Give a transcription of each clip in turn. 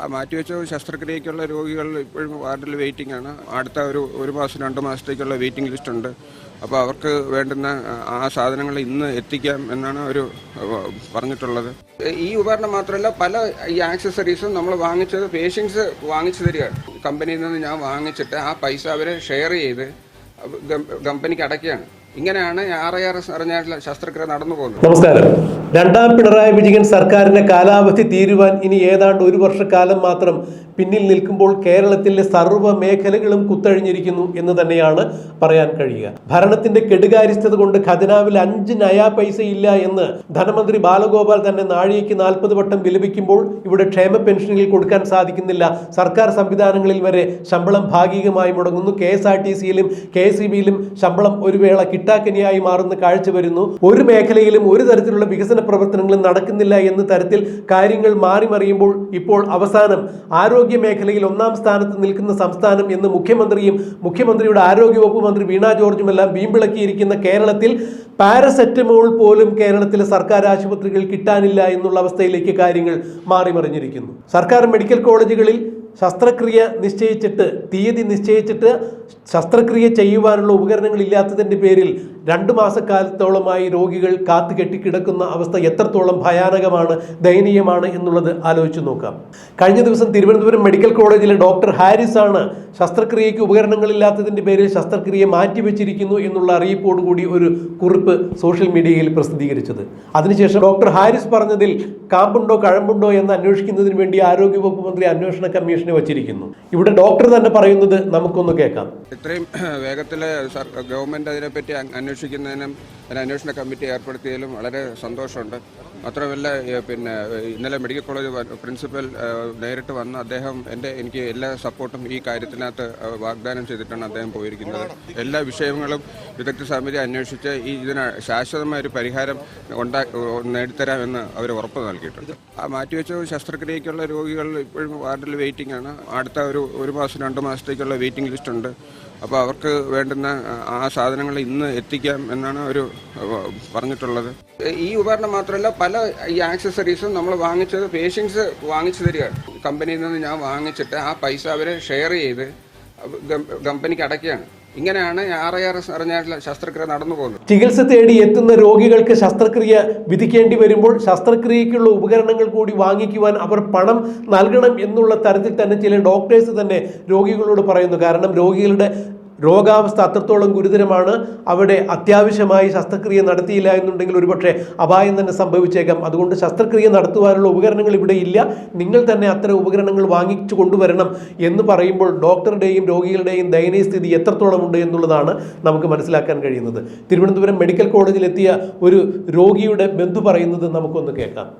ആ മാറ്റിവെച്ച ശസ്ത്രക്രിയക്കുള്ള രോഗികൾ ഇപ്പോഴും വാർഡിൽ വെയിറ്റിംഗ് ആണ്. അടുത്ത ഒരു ഒരു മാസം രണ്ട് മാസത്തേക്കുള്ള വെയിറ്റിംഗ് ലിസ്റ്റ് ഉണ്ട്. അപ്പോൾ അവർക്ക് വേണ്ടുന്ന ആ സാധനങ്ങൾ ഇന്ന് എത്തിക്കാം എന്നാണ് അവർ പറഞ്ഞിട്ടുള്ളത്. ഈ ഉപകരണം മാത്രമല്ല പല ഈ ആക്സസറീസും നമ്മൾ വാങ്ങിച്ചത് പേഷ്യൻസ് വാങ്ങിച്ചു തരികയാണ്. കമ്പനിയിൽ നിന്ന് ഞാൻ വാങ്ങിച്ചിട്ട് ആ പൈസ അവരെ ഷെയർ ചെയ്ത് കമ്പനിക്ക് അടയ്ക്കുകയാണ്. ഇങ്ങനെയാണ് ആർ നടന്നു പോകുന്നത്. നമസ്കാരം. രണ്ടാം പിണറായി വിജയൻ സർക്കാരിന്റെ കാലാവധി തീരുവാൻ ഇനി ഏതാണ്ട് ഒരു വർഷക്കാലം മാത്രം പിന്നിൽ നിൽക്കുമ്പോൾ കേരളത്തിലെ സർവ മേഖലകളും കുത്തഴിഞ്ഞിരിക്കുന്നു എന്ന് തന്നെയാണ് പറയാൻ കഴിയുക. ഭരണത്തിന്റെ കെടുകാര്യസ്ഥത കൊണ്ട് ഖജനാവിൽ അഞ്ച് നയാ പൈസ ഇല്ല എന്ന് ധനമന്ത്രി ബാലഗോപാൽ തന്നെ നാഴികയ്ക്ക് നാൽപ്പത് വട്ടം വിലപിക്കുമ്പോൾ ഇവിടെ ക്ഷേമ പെൻഷനുകൾ കൊടുക്കാൻ സാധിക്കുന്നില്ല. സർക്കാർ സംവിധാനങ്ങളിൽ വരെ ശമ്പളം ഭാഗികമായി മുടങ്ങുന്നു. കെ എസ് ആർ ടി സിയിലും കെ എസ് ഇ ബിയിലും ശമ്പളം ഒരു വേള കിട്ടാക്കനിയായി മാറുന്ന കാഴ്ച വരുന്നു. ഒരു മേഖലയിലും ഒരു തരത്തിലുള്ള വികസന പ്രവർത്തനങ്ങളും നടക്കുന്നില്ല എന്ന തരത്തിൽ കാര്യങ്ങൾ മാറി മറിയുമ്പോൾ ഇപ്പോൾ അവസാനം ആരോഗ്യ മേഖലയിൽ ഒന്നാം സ്ഥാനത്ത് നിൽക്കുന്ന സംസ്ഥാനം എന്ന് മുഖ്യമന്ത്രിയും മുഖ്യമന്ത്രിയുടെ ആരോഗ്യവകുപ്പ് മന്ത്രി വീണ ജോർജും എല്ലാം വീമ്പിളക്കിയിരിക്കുന്ന കേരളത്തിൽ പാരസെറ്റമോൾ പോലും കേരളത്തിലെ സർക്കാർ ആശുപത്രികൾ കിട്ടാനില്ല എന്നുള്ള അവസ്ഥയിലേക്ക് കാര്യങ്ങൾ മാറിമറിഞ്ഞിരിക്കുന്നു സർക്കാർ മെഡിക്കൽ കോളേജുകളിൽ ശസ്ത്രക്രിയ നിശ്ചയിച്ചിട്ട് തീയതി നിശ്ചയിച്ചിട്ട് ശസ്ത്രക്രിയ ചെയ്യുവാനുള്ള ഉപകരണങ്ങൾ ഇല്ലാത്തതിന്റെ പേരിൽ രണ്ട് മാസക്കാലത്തോളമായി രോഗികൾ കാത്തു കെട്ടിക്കിടക്കുന്ന അവസ്ഥ എത്രത്തോളം ഭയാനകമാണ് ദയനീയമാണ് എന്നുള്ളത് ആലോചിച്ച് നോക്കാം. കഴിഞ്ഞ ദിവസം തിരുവനന്തപുരം മെഡിക്കൽ കോളേജിലെ ഡോക്ടർ ഹാരിസ് ആണ് ശസ്ത്രക്രിയയ്ക്ക് ഉപകരണങ്ങളില്ലാത്തതിന്റെ പേരിൽ ശസ്ത്രക്രിയ മാറ്റിവെച്ചിരിക്കുന്നു എന്നുള്ള അറിയിപ്പോടുകൂടി ഒരു കുറിപ്പ് സോഷ്യൽ മീഡിയയിൽ പ്രസിദ്ധീകരിച്ചത്. അതിനുശേഷം ഡോക്ടർ ഹാരിസ് പറഞ്ഞതിൽ കാമ്പുണ്ടോ കഴമ്പുണ്ടോ എന്ന് അന്വേഷിക്കുന്നതിന് വേണ്ടി ആരോഗ്യവകുപ്പ് മന്ത്രി അന്വേഷണ കമ്മീഷനെ വച്ചിരിക്കുന്നു. ഇവിടെ ഡോക്ടർ തന്നെ പറയുന്നത് നമുക്കൊന്ന് കേൾക്കാം. ഇത്രയും വേഗത്തിൽ ഗവൺമെന്റ് അതിനെപ്പറ്റി അന്വേഷിക്കുന്നതിനും ഒരു അന്വേഷണ കമ്മിറ്റി ഏർപ്പെടുത്തിയതിലും വളരെ സന്തോഷമുണ്ട്. മാത്രമല്ല പിന്നെ ഇന്നലെ മെഡിക്കൽ കോളേജ് പ്രിൻസിപ്പൽ നേരിട്ട് വന്ന് അദ്ദേഹം എന്റെ എനിക്ക് എല്ലാ സപ്പോർട്ടും ഈ കാര്യത്തിനകത്ത് വാഗ്ദാനം ചെയ്തിട്ടാണ് അദ്ദേഹം പോയിരിക്കുന്നത്. എല്ലാ വിഷയങ്ങളും വിദഗ്ധ സമിതി അന്വേഷിച്ച് ഈ ഇതിന് ശാശ്വതമായ ഒരു പരിഹാരം ഉണ്ടാ നേടിത്തരാമെന്ന് അവർ ഉറപ്പ് നൽകിയിട്ടുണ്ട്. ആ മാറ്റിവെച്ച ശസ്ത്രക്രിയക്കുള്ള രോഗികൾ ഇപ്പോഴും വാർഡിൽ വെയിറ്റിംഗ് ആണ്. അടുത്ത ഒരു ഒരു മാസം രണ്ട് മാസത്തേക്കുള്ള വെയിറ്റിംഗ് ലിസ്റ്റ് ഉണ്ട്. അപ്പോൾ അവർക്ക് വേണ്ടുന്ന ആ സാധനങ്ങൾ ഇന്ന് എത്തിക്കാം എന്നാണ് അവർ പറഞ്ഞിട്ടുള്ളത്. ഈ ഉപകരണം മാത്രമല്ല പല ഈ ആക്സസറീസും നമ്മൾ വാങ്ങിച്ചത് പേഷ്യൻസ് വാങ്ങിച്ചു തരികയാണ്. കമ്പനിയിൽ നിന്ന് ഞാൻ വാങ്ങിച്ചിട്ട് ആ പൈസ അവരെ ഷെയർ ചെയ്ത് കമ്പനിക്ക് അടയ്ക്കുകയാണ്. ഇങ്ങനെയാണ് ആർ ആർ ശസ്ത്രക്രിയ നടന്നു പോകുന്നത്. ചികിത്സ തേടി എത്തുന്ന രോഗികൾക്ക് ശസ്ത്രക്രിയ വിധിക്കേണ്ടി വരുമ്പോൾ ശസ്ത്രക്രിയക്കുള്ള ഉപകരണങ്ങൾ കൂടി വാങ്ങിക്കുവാൻ അവർ പണം നൽകണം എന്നുള്ള തരത്തിൽ തന്നെ ചില ഡോക്ടേഴ്സ് തന്നെ രോഗികളോട് പറയുന്നു. കാരണം രോഗികളുടെ രോഗാവസ്ഥ അത്രത്തോളം ഗുരുതരമാണ്. അവിടെ അത്യാവശ്യമായി ശസ്ത്രക്രിയ നടത്തിയില്ല എന്നുണ്ടെങ്കിൽ ഒരുപക്ഷെ അപായം തന്നെ സംഭവിച്ചേക്കാം. അതുകൊണ്ട് ശസ്ത്രക്രിയ നടത്തുവാനുള്ള ഉപകരണങ്ങൾ ഇവിടെ ഇല്ല. നിങ്ങൾ തന്നെ അത്തരം ഉപകരണങ്ങൾ വാങ്ങിച്ചു കൊണ്ടുവരണം എന്ന് പറയുമ്പോൾ ഡോക്ടറുടെയും രോഗികളുടെയും ദയനീയ സ്ഥിതി എത്രത്തോളം ഉണ്ട് എന്നുള്ളതാണ് നമുക്ക് മനസ്സിലാക്കാൻ കഴിയുന്നത്. തിരുവനന്തപുരം മെഡിക്കൽ കോളേജിലെത്തിയ ഒരു രോഗിയുടെ ബന്ധു പറയുന്നത് നമുക്കൊന്ന് കേൾക്കാം.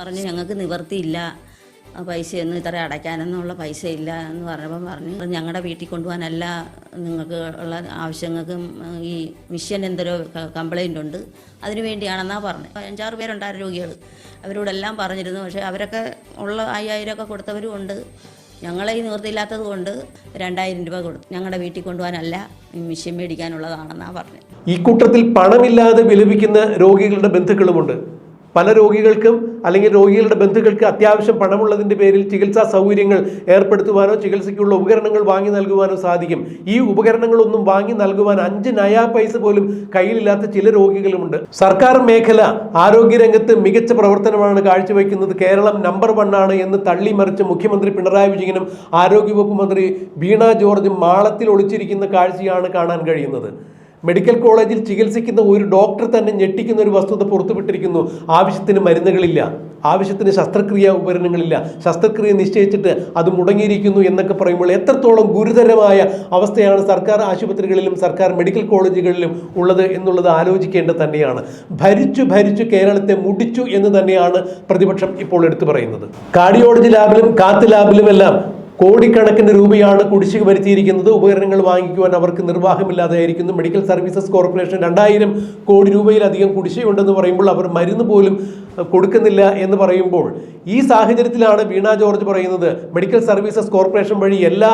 പറഞ്ഞു ഞങ്ങൾക്ക് നിവർത്തിയില്ല. പൈസയൊന്നും ഇത്ര അടയ്ക്കാനൊന്നുള്ള പൈസ ഇല്ല എന്ന് പറഞ്ഞപ്പം പറഞ്ഞു. ഞങ്ങളുടെ വീട്ടിൽ കൊണ്ടുപോകാനല്ല നിങ്ങൾക്ക് ഉള്ള ആവശ്യങ്ങൾക്കും ഈ മിഷ്യൻ എന്തൊരു കംപ്ലൈന്റ് ഉണ്ട്. അതിനു വേണ്ടിയാണെന്നാണ് പറഞ്ഞത്. അഞ്ചാറ് പേരുണ്ടായിരുന്നു രോഗികൾ അവരോടെല്ലാം പറഞ്ഞിരുന്നു. പക്ഷേ അവരൊക്കെ ഉള്ള അയ്യായിരമൊക്കെ കൊടുത്തവരും ഉണ്ട്. ഞങ്ങളെ ഈ നിവൃത്തിയില്ലാത്തത് കൊണ്ട് രണ്ടായിരം രൂപ കൊടുത്തു. ഞങ്ങളുടെ വീട്ടിൽ കൊണ്ടുപോകാനല്ല മിഷ്യൻ മേടിക്കാനുള്ളതാണെന്നാണ് പറഞ്ഞത്. ഈ കൂട്ടത്തിൽ പണമില്ലാതെ വിലപിക്കുന്ന രോഗികളുടെ ബന്ധുക്കളുമുണ്ട്. പല രോഗികൾക്കും അല്ലെങ്കിൽ രോഗികളുടെ ബന്ധുക്കൾക്ക് അത്യാവശ്യം പണമുള്ളതിന്റെ പേരിൽ ചികിത്സാ സൗകര്യങ്ങൾ ഏർപ്പെടുത്തുവാനോ ചികിത്സയ്ക്കുള്ള ഉപകരണങ്ങൾ വാങ്ങി നൽകുവാനോ സാധിക്കും. ഈ ഉപകരണങ്ങളൊന്നും വാങ്ങി നൽകുവാൻ അഞ്ച് നയാ പൈസ പോലും കയ്യിലില്ലാത്ത ചില രോഗികളുമുണ്ട്. സർക്കാർ മേഖല ആരോഗ്യരംഗത്ത് മികച്ച പ്രവർത്തനമാണ് കാഴ്ചവെക്കുന്നത് കേരളം നമ്പർ വൺ ആണ് എന്ന് തള്ളിമറിച്ച് മുഖ്യമന്ത്രി പിണറായി വിജയനും ആരോഗ്യവകുപ്പ് മന്ത്രി വീണ ജോർജും മാളത്തിൽ ഒളിച്ചിരിക്കുന്ന കാഴ്ചയാണ് കാണാൻ കഴിയുന്നത്. മെഡിക്കൽ കോളേജിൽ ചികിത്സിക്കുന്ന ഒരു ഡോക്ടർ തന്നെ ഞെട്ടിക്കുന്ന ഒരു വസ്തുത പുറത്തുവിട്ടിരിക്കുന്നു. ആവശ്യത്തിന് മരുന്നുകളില്ല. ആവശ്യത്തിന് ശസ്ത്രക്രിയ ഉപകരണങ്ങളില്ല. ശസ്ത്രക്രിയ നിശ്ചയിച്ചിട്ട് അത് മുടങ്ങിയിരിക്കുന്നു എന്നൊക്കെ പറയുമ്പോൾ എത്രത്തോളം ഗുരുതരമായ അവസ്ഥയാണ് സർക്കാർ ആശുപത്രികളിലും സർക്കാർ മെഡിക്കൽ കോളേജുകളിലും ഉള്ളത് എന്നുള്ളത് ആലോചിക്കേണ്ടത് തന്നെയാണ്. ഭരിച്ചു ഭരിച്ചു കേരളത്തെ മുടിച്ചു എന്ന് തന്നെയാണ് പ്രതിപക്ഷം ഇപ്പോൾ എടുത്തു പറയുന്നത്. കാർഡിയോളജി ലാബിലും കാത്ത് ലാബിലുമെല്ലാം കോടിക്കണക്കിന് രൂപയാണ് കുടിശ്ശിക വരുത്തിയിരിക്കുന്നത്. ഉപകരണങ്ങൾ വാങ്ങിക്കുവാൻ അവർക്ക് നിർവാഹമില്ലാതെയായിരിക്കുന്നു. മെഡിക്കൽ സർവീസസ് കോർപ്പറേഷൻ രണ്ടായിരം കോടി രൂപയിലധികം കുടിശ്ശികയുണ്ടെന്ന് പറയുമ്പോൾ അവർ മരുന്ന് പോലും കൊടുക്കുന്നില്ല എന്ന് പറയുമ്പോൾ ഈ സാഹചര്യത്തിലാണ് വീണ ജോർജ് പറയുന്നത് മെഡിക്കൽ സർവീസസ് കോർപ്പറേഷൻ വഴി എല്ലാ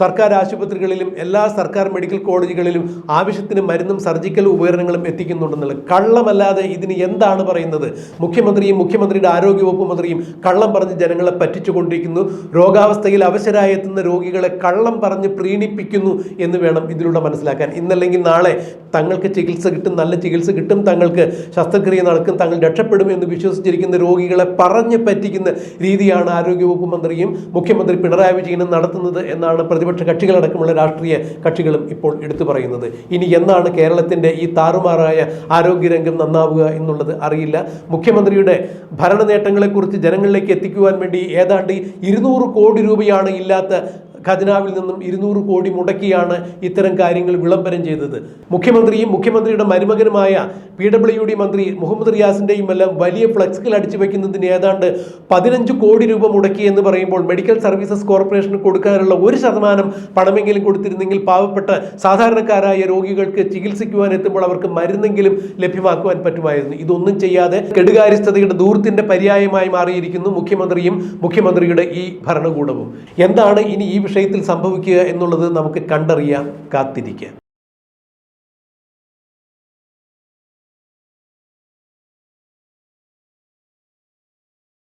സർക്കാർ ആശുപത്രികളിലും എല്ലാ സർക്കാർ മെഡിക്കൽ കോളേജുകളിലും ആവശ്യത്തിന് മരുന്നും സർജിക്കൽ ഉപകരണങ്ങളും എത്തിക്കുന്നുണ്ടെന്നുള്ളത് കള്ളമല്ലാതെ ഇതിന് എന്താണ് പറയുന്നത്? മുഖ്യമന്ത്രിയും മുഖ്യമന്ത്രിയുടെ ആരോഗ്യവകുപ്പ് മന്ത്രിയും കള്ളം പറഞ്ഞ് ജനങ്ങളെ പറ്റിച്ചുകൊണ്ടിരിക്കുന്നു. രോഗാവസ്ഥയിൽ അവശരായി എത്തുന്ന രോഗികളെ കള്ളം പറഞ്ഞ് പ്രീണിപ്പിക്കുന്നു എന്ന് വേണം ഇതിലൂടെ മനസ്സിലാക്കാൻ. ഇന്നല്ലെങ്കിൽ നാളെ തങ്ങൾക്ക് ചികിത്സ കിട്ടും നല്ല ചികിത്സ കിട്ടും തങ്ങൾക്ക് ശസ്ത്രക്രിയ നടക്കും തങ്ങൾ രക്ഷപ്പെടും എന്ന് വിശ്വസിച്ചിരിക്കുന്ന രോഗികളെ പറഞ്ഞ് പറ്റിക്കുന്ന രീതിയാണ് ആരോഗ്യവകുപ്പ് മന്ത്രിയും മുഖ്യമന്ത്രി പിണറായി വിജയനും നടത്തുന്നത് എന്നാണ് പ്രതിപക്ഷ കക്ഷികളടക്കമുള്ള രാഷ്ട്രീയ കക്ഷികളും ഇപ്പോൾ എടുത്തു പറയുന്നത്. ഇനി എന്നാണ് കേരളത്തിന്റെ ഈ താറുമാറായ ആരോഗ്യരംഗം നന്നാവുക എന്നുള്ളത് അറിയില്ല. മുഖ്യമന്ത്രിയുടെ ഭരണ നേട്ടങ്ങളെക്കുറിച്ച് ജനങ്ങളിലേക്ക് എത്തിക്കുവാൻ വേണ്ടി ഏതാണ്ട് ഇരുന്നൂറ് കോടി രൂപയാണ് ഇല്ലാത്ത ഖജനാവിൽ നിന്നും ഇരുന്നൂറ് കോടി മുടക്കിയാണ് ഇത്തരം കാര്യങ്ങൾ വിളംബരം ചെയ്തത്. മുഖ്യമന്ത്രിയും മുഖ്യമന്ത്രിയുടെ മരുമകനുമായ പി ഡബ്ല്യു ഡി മന്ത്രി മുഹമ്മദ് റിയാസിന്റെയും എല്ലാം വലിയ ഫ്ലക്സുകൾ അടിച്ചു വയ്ക്കുന്നതിന് ഏതാണ്ട് പതിനഞ്ച് കോടി രൂപ മുടക്കി എന്ന് പറയുമ്പോൾ മെഡിക്കൽ സർവീസസ് കോർപ്പറേഷന് കൊടുക്കാനുള്ള ഒരു ശതമാനം പണമെങ്കിലും കൊടുത്തിരുന്നെങ്കിൽ പാവപ്പെട്ട സാധാരണക്കാരായ രോഗികൾക്ക് ചികിത്സിക്കുവാൻ എത്തുമ്പോൾ അവർക്ക് മരുന്നെങ്കിലും ലഭ്യമാക്കുവാൻ പറ്റുമായിരുന്നു. ഇതൊന്നും ചെയ്യാതെ കെടുകാര്യസ്ഥതയുടെ ദൂരത്തിന്റെ പര്യായമായി മാറിയിരിക്കുന്നു മുഖ്യമന്ത്രിയും മുഖ്യമന്ത്രിയുടെ ഈ ഭരണകൂടവും. എന്താണ് ഇനി ഈ വിഷയത്തിൽ സംഭവിക്കുക എന്നുള്ളത് നമുക്ക് കണ്ടറിയാം കാത്തിരിക്കാം.